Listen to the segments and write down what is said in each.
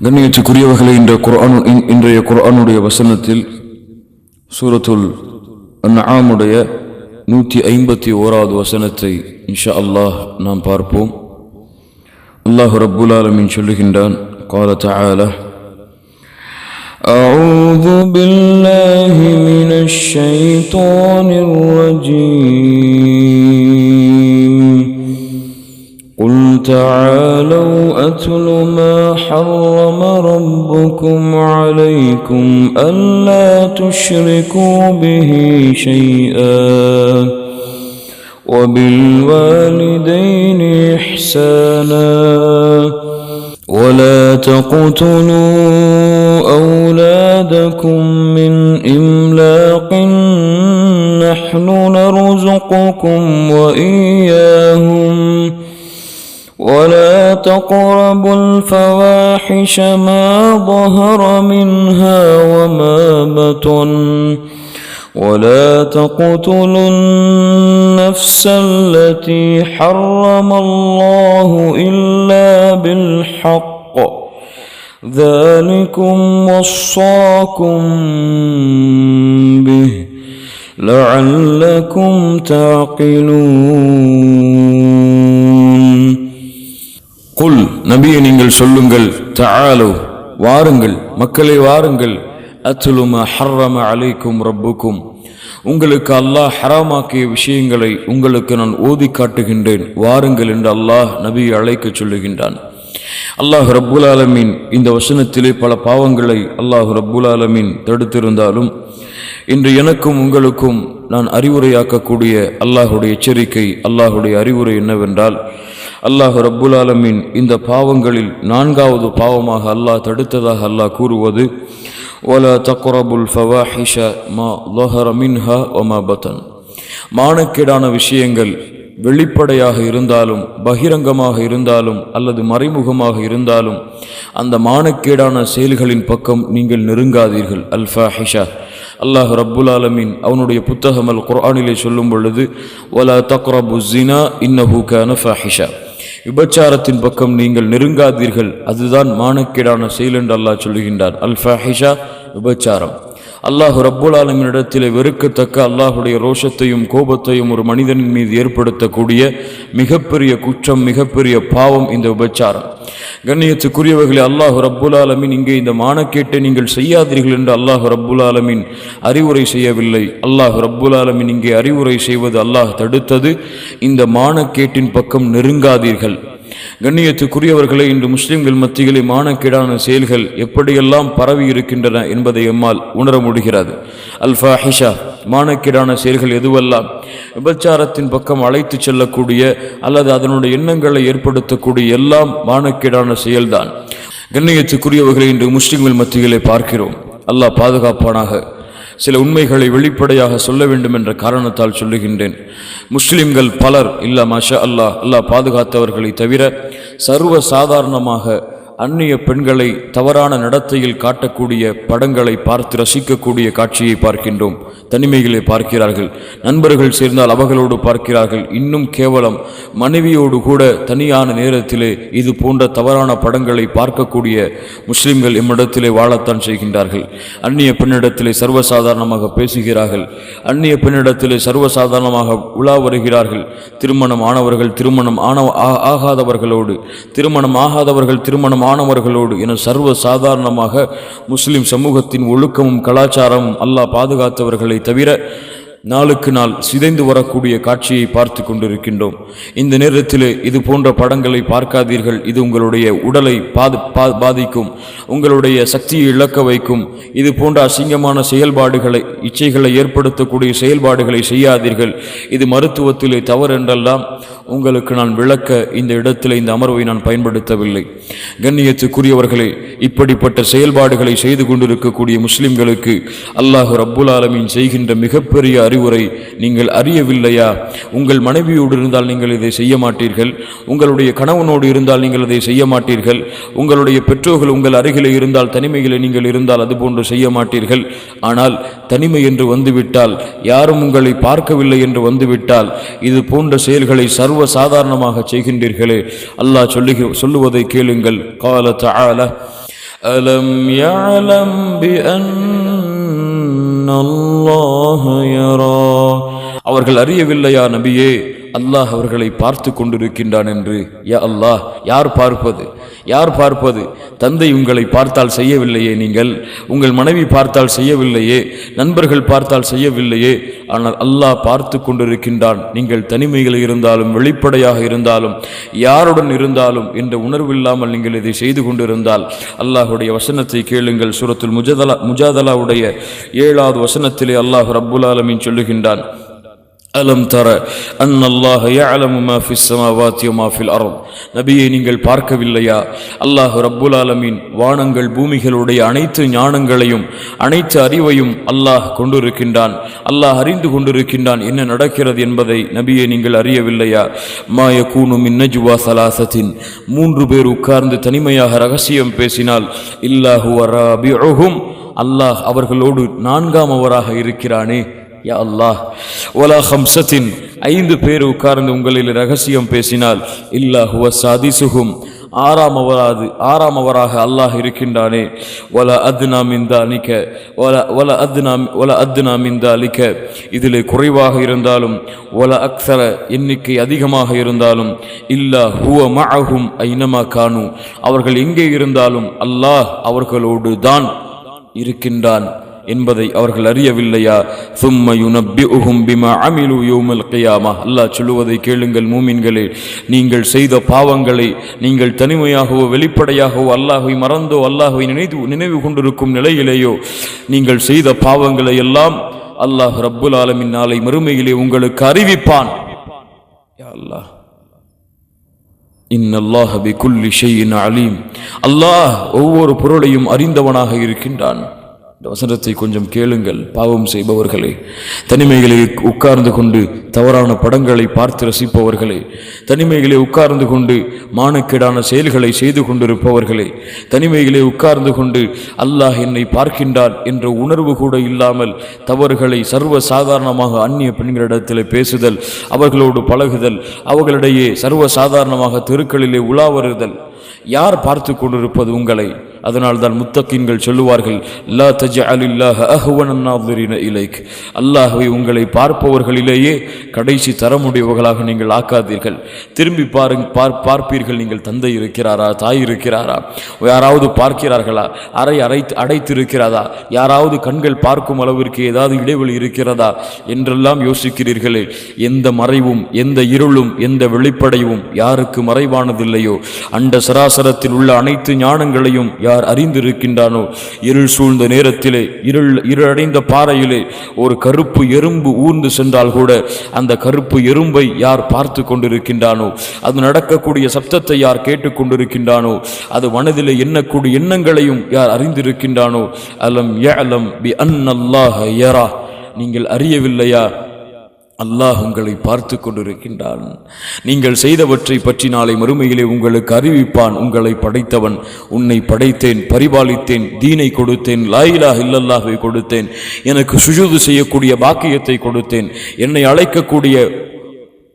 கண்ணியத்துக்குரியவர்களை இந்த குர்ஆன் இன்- இன்றைய குர்ஆனுடைய வசனத்தில் சூரத்துல் அன்ஆமுடைய நூற்றி ஐம்பத்தி ஓராவது வசனத்தை இன்ஷா அல்லாஹ் நாம் பார்ப்போம் அல்லாஹ் ரப்புல் ஆலமீன் சொல்லுகின்றான் قال تعالى أعوذ بالله من الشيطان الرجيم عليكم ألا تشركوا به شيئا وبالوالدين إحسانا ولا تقتلوا أولادكم من إملاق نحن نرزقكم وإياهم ولا تقربوا الفواحش ما ظهر منها وما بطن ولا تقتلوا النفس التي حرم الله إلا بالحق. ذلكم وصاكم به لعلكم تعقلون. நபியை நீங்கள் சொல்லுங்கள் தாலோ வாருங்கள் மக்களை வாருங்கள். அத்துலும ஹர்ரம அலைக்கும் ரப்புக்கும். உங்களுக்கு அல்லாஹ் ஹராமாக்கிய விஷயங்களை உங்களுக்கு நான் ஓதி காட்டுகின்றேன். வாருங்கள் என்று அல்லாஹ் நபியை அழைக்கச் சொல்லுகின்றான். அல்லாஹ் ரப்புல் ஆலமீன் இந்த வசனத்திலே பல பாவங்களை அல்லாஹ் ரப்புல் ஆலமீன் தடுத்திருந்தாலும் இன்று எனக்கும் உங்களுக்கும் நான் அறிவுரையாக்கக்கூடிய அல்லாஹுடைய எச்சரிக்கை அல்லாஹுடைய அறிவுரை என்னவென்றால் அல்லாஹ் ரப்புல் ஆலமின் இந்த பாவங்களில் நான்காவது பாவமாக அல்லாஹ் தடுத்ததாக அல்லாஹ் கூறுவது ஒல தக்குரபுல் ஃபவாஹிஷ மா லஹர மின்ஹா ஒமா பத்தன் மானக்கேடான விஷயங்கள் வெளிப்படையாக இருந்தாலும் பகிரங்கமாக இருந்தாலும் அல்லது மறைமுகமாக இருந்தாலும் அந்த மானக்கேடான செயல்களின் பக்கம் நீங்கள் நெருங்காதீர்கள். அல் ஃபாஹிஷா. அல்லாஹ் ரப்புல் ஆலமின் அவனுடைய புத்தகம் அல் குர்ஆனிலே சொல்லும் பொழுது ஒலா தக்ரபு ஜினா இன்னஹூ கான ஃபாஹிஷா. விபச்சாரத்தின் பக்கம் நீங்கள் நெருங்காதீர்கள். அதுதான் மானக்கேடான செயல் என்று அல்லாஹ் சொல்லுகின்றார். அல் ஃபஹிஷா விபச்சாரம். அல்லாஹு ரப்புல் ஆலமினிடத்தில் வெறுக்கத்தக்க அல்லாஹுடைய ரோஷத்தையும் கோபத்தையும் ஒரு மனிதனின் மீது ஏற்படுத்தக்கூடிய மிகப்பெரிய குற்றம் மிகப்பெரிய பாவம் இந்த உபச்சாரம் கண்ணியத்துக்குரியவர்களே அல்லாஹ் ரப்புல் ஆலமின் இங்கே இந்த மானக்கேட்டை நீங்கள் செய்யாதீர்கள் என்று அல்லாஹ் ரப்புல் ஆலமின் அறிவுரை செய்யவில்லை. அல்லாஹ் ரப்புல் ஆலமின் இங்கே அறிவுரை செய்வது அல்லாஹ் தடுத்தது. இந்த மானக்கேட்டின் பக்கம் நெருங்காதீர்கள். கண்ணியத்துக்குரியவர்களை இன்று முஸ்லிம்கள் மத்தியிலே மானக்கீடான செயல்கள் எப்படியெல்லாம் பரவி இருக்கின்றன என்பதை எம்மால் உணர முடிகிறது. அல்ஃபா ஹிஷா மானக்கீடான செயல்கள் எதுவெல்லாம் விபச்சாரத்தின் பக்கம் அழைத்து செல்லக்கூடிய அல்லது அதனுடைய எண்ணங்களை ஏற்படுத்தக்கூடிய எல்லாம் மானக்கீடான செயல்தான். கண்ணியத்துக்குரியவர்களை இன்று முஸ்லிம்கள் மத்தியிலே பார்க்கிறோம். அல்லாஹ் பாதுகாப்பானாக சில உண்மைகளை வெளிப்படையாக சொல்ல வேண்டும் என்ற காரணத்தால் சொல்லுகின்றேன். முஸ்லிம்கள் பலர் இல்லா மாஷா அல்லாஹ் அல்லாஹ் பாதுகாத்தவர்களை தவிர சர்வ சாதாரணமாக அந்நிய பெண்களை தவறான நடத்தையில் காட்டக்கூடிய படங்களை பார்த்து ரசிக்கக்கூடிய காட்சியை பார்க்கின்றோம். தனிமைகளை பார்க்கிறார்கள். நண்பர்கள் சேர்ந்தால் அவர்களோடு பார்க்கிறார்கள். இன்னும் கேவலம். மனைவியோடு கூட தனியான நேரத்திலே இது போன்ற தவறான படங்களை பார்க்கக்கூடிய முஸ்லிம்கள் எம்மிடத்திலே வாழத்தான் செய்கின்றார்கள். அந்நிய பெண்ணிடத்திலே சர்வசாதாரணமாக பேசுகிறார்கள். அந்நிய பெண்ணிடத்திலே சர்வசாதாரணமாக உலா வருகிறார்கள். திருமணம் ஆனவர்கள் திருமணம் ஆன ஆ- ஆகாதவர்களோடு. திருமணம் ஆகாதவர்கள் திருமணம் மாணவர்களோடு என சர்வ சாதாரணமாக முஸ்லிம் சமூகத்தின் ஒழுக்கமும் கலாச்சாரமும் அல்லாஹ் பாதுகாத்தவர்களை தவிர நாளுக்கு நாள் சிதைந்து வரக்கூடிய காட்சியை பார்த்து கொண்டிருக்கின்றோம். இந்த நேரத்தில் இது போன்ற படங்களை பார்க்காதீர்கள். இது உங்களுடைய உடலை பாது பா- பாதிக்கும். உங்களுடைய சக்தியை இழக்க வைக்கும். இது போன்ற அசிங்கமான செயல்பாடுகளை இச்சைகளை ஏற்படுத்தக்கூடிய செயல்பாடுகளை செய்யாதீர்கள். இது மருத்துவத்திலே தவறு என்றெல்லாம் உங்களுக்கு நான் விளக்க இந்த இடத்தில் இந்த அமர்வை நான் பயன்படுத்தவில்லை. கண்ணியத்துக்குரியவர்களே இப்படிப்பட்ட செயல்பாடுகளை செய்து கொண்டிருக்கக்கூடிய முஸ்லிம்களுக்கு அல்லாஹ் ரப்புல் ஆலமீன் செய்கின்ற மிகப்பெரிய அறிவுரை நீங்கள் அறியவில்லையா? உங்கள் மனைவியோடு இருந்தால் நீங்கள் இதை செய்ய மாட்டீர்கள். உங்களுடைய கணவனோடு இருந்தால் நீங்கள் இதை செய்ய மாட்டீர்கள். உங்களுடைய பெற்றோர்கள் உங்கள் அருகிலே இருந்தால் தனிமையில் நீங்கள் இருந்தால் அதுபோன்று செய்ய மாட்டீர்கள். ஆனால் தனிமை என்று வந்துவிட்டால் யாரும் உங்களை பார்க்கவில்லை என்று வந்துவிட்டால் இது போன்ற செயல்களை சர்வ சாதாரணமாக செய்கின்றீர்களே. அல்லாஹ் சொல்லுக சொல்லுவதை கேளுங்கள். காலத்த ஆல அலம் யாலம் பி அன் அல்லாஹ் அவர்கள் அறியவில்லையா நபியே? அல்லாஹ் அவர்களை பார்த்து கொண்டிருக்கின்றான் என்று யா அல்லாஹ் யார் பார்ப்பது? யார் பார்ப்பது? தந்தை உங்களை பார்த்தால் செய்யவில்லையே நீங்கள்? உங்கள் மனைவி பார்த்தால் செய்யவில்லையே? நண்பர்கள் பார்த்தால் செய்யவில்லையே? ஆனால் அல்லாஹ் பார்த்து கொண்டிருக்கின்றான். நீங்கள் தனிமையில் இருந்தாலும் வெளிப்படையாக இருந்தாலும் யாருடன் இருந்தாலும் என்ற உணர்வில்லாமல் நீங்கள் இதை செய்து கொண்டிருந்தால் அல்லாஹுடைய வசனத்தை கேளுங்கள். சூரத்துல் முஜதலா முஜாதலாவுடைய ஏழாவது வசனத்திலே அல்லாஹ் ரப்புல் ஆலமின் சொல்லுகின்றான். அலம் தர அன் அல்லாஹ் யஅலமு மா ஃபிஸ் நபியை நீங்கள் பார்க்கவில்லையா? அல்லாஹ் ரப்புல் ஆலமீன் வானங்கள் பூமிகளுடைய அனைத்து ஞானங்களையும் அனைத்து அறிவையும் அல்லாஹ் கொண்டிருக்கின்றான். அல்லாஹ் அறிந்து கொண்டிருக்கின்றான் என்ன நடக்கிறது என்பதை நபியை நீங்கள் அறியவில்லையா? மாய கூனும் மின் சலாசத்தின். மூன்று பேர் உட்கார்ந்து தனிமையாக ரகசியம் பேசினால் இல்லாஹு வராபிஉஹும் அல்லாஹ் அவர்களோடு நான்காம் அவராக இருக்கிறானே. யா அல்லாஹ் ஒலா ஹம்சத்தின் ஐந்து பேர் உட்கார்ந்து உங்களில் ரகசியம் பேசினால் இல்லா ஹுவ சாதிசுகும் ஆறாம் அவராது ஆறாம் அவராக அல்லாஹ் இருக்கின்றானே. ஒல அத்னா மிந்த அலிக்க ஒல ஒல அத்னாம் ஒல அத்னா இந்த அலிக்க இதில் குறைவாக இருந்தாலும் ஒல அக்சர எண்ணிக்கை அதிகமாக இருந்தாலும் இல்லா ஹுவ மஅஹும் ஐனமா காணும் அவர்கள் எங்கே இருந்தாலும் அல்லாஹ் அவர்களோடு தான் இருக்கின்றான். என்பதை அவர்கள் அறியவில்லையா? சும்ம யுனப்பிஉஹும் அல்லாஹ் சொல்லுவதை கேளுங்கள் மூமின்களே. நீங்கள் செய்த பாவங்களை நீங்கள் தனிமையாகவோ வெளிப்படையாகவோ அல்லாஹை மறந்தோ அல்லாஹை நினைவு நினைவு கொண்டிருக்கும் நிலையிலேயோ நீங்கள் செய்த பாவங்களை எல்லாம் அல்லாஹ் ரப்புல் ஆலமின் நாளை மறுமையிலே உங்களுக்கு அறிவிப்பான். அல்லாஹ். இன்னல்லாஹ் பிகுல்லி ஷைஇன் அலீம். அல்லாஹ் ஒவ்வொரு பொருளையும் அறிந்தவனாக இருக்கின்றான். இந்த வசனத்தை கொஞ்சம் கேளுங்கள். பாவம் செய்பவர்களே தனிமைகளில் உட்கார்ந்து கொண்டு தவறான படங்களை பார்த்து ரசிப்பவர்களே தனிமைகளே உட்கார்ந்து கொண்டு மானக்கேடான செயல்களை செய்து கொண்டிருப்பவர்களே தனிமைகளே உட்கார்ந்து கொண்டு அல்லாஹ் என்னை பார்க்கின்றான் என்ற உணர்வு கூட இல்லாமல் தவறுகளை சர்வ சாதாரணமாக அந்நிய பெண்களிடத்தில் பேசுதல் அவர்களோடு பழகுதல் அவர்களிடையே சர்வ சாதாரணமாக தெருக்களிலே உலா வருதல் யார் பார்த்து கொண்டிருப்பது உங்களை? அதனால் தான் முத்தக்கின்கள் சொல்லுவார்கள் லா தஜ அலில்லாஹ் இலைக். அல்லாஹ்வை உங்களை பார்ப்பவர்களிலேயே கடைசி தரமுடையவர்களாக நீங்கள் ஆக்காதீர்கள். திரும்பி பாருங்க பார் பார்ப்பீர்கள் நீங்கள் தந்தை இருக்கிறாரா தாய் இருக்கிறாரா? யாராவது பார்க்கிறார்களா? அறை அரை அடைத்திருக்கிறதா? யாராவது கண்கள் பார்க்கும் அளவிற்கு ஏதாவது இடைவெளி இருக்கிறதா? என்றெல்லாம் யோசிக்கிறீர்களே. எந்த மறைவும் எந்த இருளும் எந்த வெளிப்படையும் யாருக்கு மறைவானதில்லையோ அண்ட சராசரத்தில் உள்ள அனைத்து ஞானங்களையும் யார் அறிந்திருக்கின்றானோ? இருள் சூழ்ந்த நேரத்திலே இருள் இருளடைந்த பாறையிலே ஒரு கருப்பு எறும்பு ஊர்ந்து சென்றால் கூட அந்த கருப்பு எறும்பை யார் பார்த்து கொண்டிருக்கின்றானோ? அது நடக்கக்கூடிய சப்தத்தை யார் கேட்டுக்கொண்டிருக்கின்றானோ அது மனதிலே எண்ணக்கூடிய எண்ணங்களையும் யார் அறிந்திருக்கின்றானோ? அலம் ஏலம் பி அன்னல்லாஹ யரா. நீங்கள் அறியவில்லையா? அல்லாஹ் உங்களை பார்த்து கொண்டிருக்கின்றான். நீங்கள் செய்தவற்றை பற்றி நாளை மறுமையிலே உங்களுக்கு அறிவிப்பான். உங்களை படைத்தவன் உன்னை படைத்தேன் பரிபாலித்தேன் தீனை கொடுத்தேன் லாயிலா இல்லல்லாஹை கொடுத்தேன் எனக்கு சுஜூது செய்யக்கூடிய பாக்கியத்தை கொடுத்தேன் என்னை அழைக்கக்கூடிய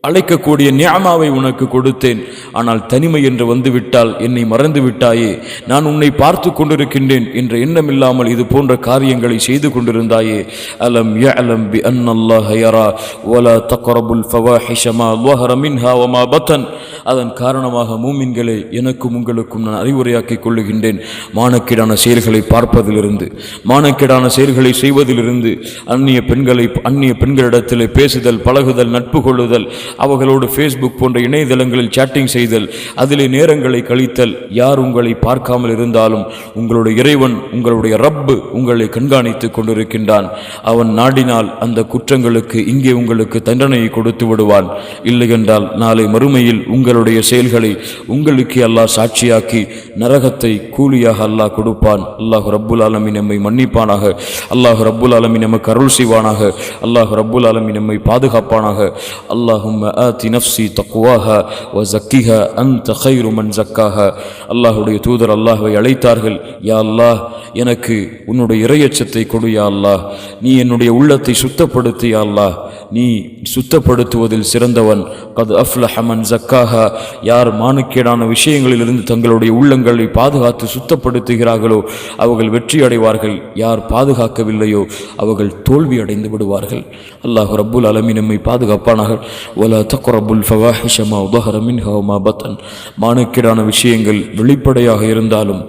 அழைக்கக்கூடிய நியாமாவை உனக்கு கொடுத்தேன். ஆனால் தனிமை என்று வந்துவிட்டால் என்னை மறந்து விட்டாயே நான் உன்னை பார்த்து கொண்டிருக்கின்றேன் என்ற எண்ணம் இல்லாமல் இது போன்ற காரியங்களை செய்து கொண்டிருந்தாயே. அலம் ய அலம் பி அன்னல்லாஹ் யரா. வலா தக்ரபுல் ஃபவாஹிஷமா லோஹர மின்ஹா வமா பத்தன். அதன் காரணமாக மூமின்களை எனக்கும் உங்களுக்கும் நான் அறிவுரையாக்கிக் கொள்ளுகின்றேன். மானக்கீடான செயல்களை பார்ப்பதிலிருந்து மானக்கீடான செயல்களை செய்வதிலிருந்து அந்நிய பெண்களை அந்நிய பெண்களிடத்தில் பேசுதல் பழகுதல் நட்பு கொள்ளுதல் அவர்களோடு ஃபேஸ்புக் போன்ற இணையதளங்களில் சேட்டிங் செய்தல் அதிலே நேரங்களை கழித்தல் யார் உங்களை பார்க்காமல் இருந்தாலும் உங்களுடைய இறைவன் உங்களுடைய ரப்பு உங்களை கண்காணித்துக் கொண்டிருக்கின்றான். அவன் நாடினால் அந்த குற்றங்களுக்கு இங்கே உங்களுக்கு தண்டனையை கொடுத்து விடுவான். இல்லையென்றால் நாளை மறுமையில் உங்கள் உங்களுடைய செயல்களை உங்களுக்கு அல்லாஹ் சாட்சியாக்கி நரகத்தை கூலியாக அல்லாஹ் கொடுப்பான். அல்லாஹ் ரப்புல் ஆலமி நம்மை மன்னிப்பானாக. அல்லாஹ் ரப்புல் ஆலமி நமக்கு அருள் செய்வானாக. அல்லாஹ் ரப்புல் ஆலமி நம்மை பாதுகாப்பானாக. அல்லாஹும் ஆதி நஃப்சி தக்குவாக வ ஜக்கிஹ அந்த ஹைரு மன் அல்லாஹுடைய தூதர் அல்லாஹை அழைத்தார்கள். யா அல்லாஹ் எனக்கு உன்னுடைய இறையச்சத்தை கொடு யா அல்லாஹ். நீ என்னுடைய உள்ளத்தை சுத்தப்படுத்து யா அல்லாஹ். நீ சுத்தப்படுத்துவதில் சிறந்தவன். கது அஃப்லஹ மன் ஜக்காஹா. யார் மானுக்கேடான விஷயங்களிலிருந்து தங்களுடைய உள்ளங்களை பாதுகாத்து சுத்தப்படுத்துகிறார்களோ அவர்கள் வெற்றி அடைவார்கள். யார் பாதுகாக்கவில்லையோ அவர்கள் தோல்வி அடைந்து விடுவார்கள். அல்லாஹ் ரப்புல் அலமி நம்மை பாதுகாப்பானாக. ஒலா தக்குரபுல் ஃபவாஹிஷமா உதஹர ஹவமா பத்தன். மானுக்கீடான விஷயங்கள் வெளிப்படையாக இருந்தாலும்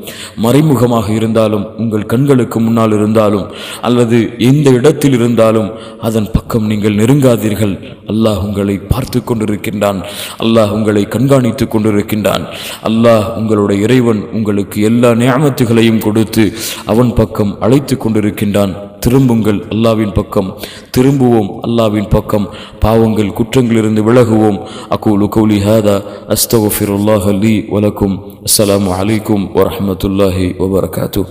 மறைமுகமாக இருந்தாலும் உங்கள் கண்களுக்கு முன்னால் இருந்தாலும் அல்லது எந்த இடத்தில் இருந்தாலும் அதன் பக்கம் நீங்கள் நெருங்காதீர்கள். அல்லாஹ் உங்களை பார்த்து கொண்டிருக்கின்றான். அல்லாஹ் உங்களை கண்காணித்து கொண்டிருக்கின்றான். அல்லாஹ் உங்களுடைய இறைவன் உங்களுக்கு எல்லா நியாமத்துகளையும் கொடுத்து அவன் பக்கம் அழைத்து கொண்டிருக்கின்றான். திரும்புங்கள் அல்லாவின் பக்கம். திரும்புவோம் அல்லாவின் பக்கம். பாவங்கள் குற்றங்களிலிருந்து விலகுவோம். அக்கூலு கௌலி ஹாதா அஸ்தகுஃபிருல்லாஹ் அலி வலக்கும் அஸ்லாம் அலைக்கும் வரமத்துல்லாஹி வபர்காத்து